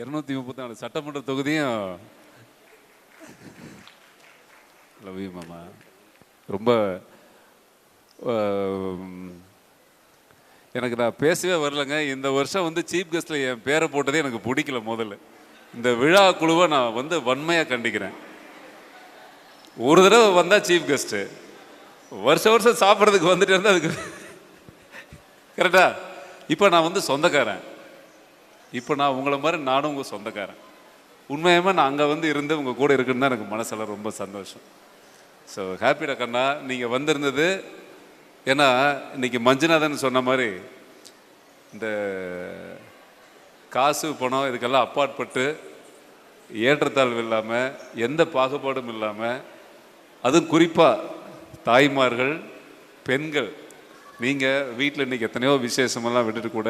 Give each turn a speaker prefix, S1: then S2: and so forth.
S1: இருநூத்தி முப்பத்தி நாலு சட்டமன்ற தொகுதியும் லவ் யூ மாமா. ரொம்ப எனக்கு நான் பேசவே வரலங்க. இந்த வருஷம் வந்து சீஃப் கெஸ்ட்டில் என் பேரை போட்டதே எனக்கு பிடிக்கல முதல்ல. இந்த விழா குழுவை நான் வந்து வன்மையாக கண்டிக்கிறேன். ஒரு தடவை வந்தால் சீஃப் கெஸ்ட்டு வருஷ வருஷம் சாப்பிட்றதுக்கு வந்துட்டு இருந்தால் அதுக்கு கரெக்டா இப்போ நான் வந்து சொந்தக்காரன். இப்போ நான் உங்களை மாதிரி நானும் உங்கள் சொந்தக்காரன். உண்மையாக நான் அங்கே வந்து இருந்து உங்கள் கூட இருக்குன்னு தான் எனக்கு மனசில் ரொம்ப சந்தோஷம். ஸோ ஹாப்பிடா கண்ணா நீங்கள் வந்திருந்தது ஏன்னா இன்னைக்கு மஞ்சுநாதன் சொன்ன மாதிரி இந்த காசு பணம் இதுக்கெல்லாம் அப்பாற்பட்டு ஏற்றத்தாழ்வு இல்லாமல் எந்த பாகுபாடும் இல்லாமல் அதுவும் குறிப்பாக தாய்மார்கள் பெண்கள் நீங்கள் வீட்டில் இன்னைக்கு எத்தனையோ விசேஷமெல்லாம் விட்டுட்டு கூட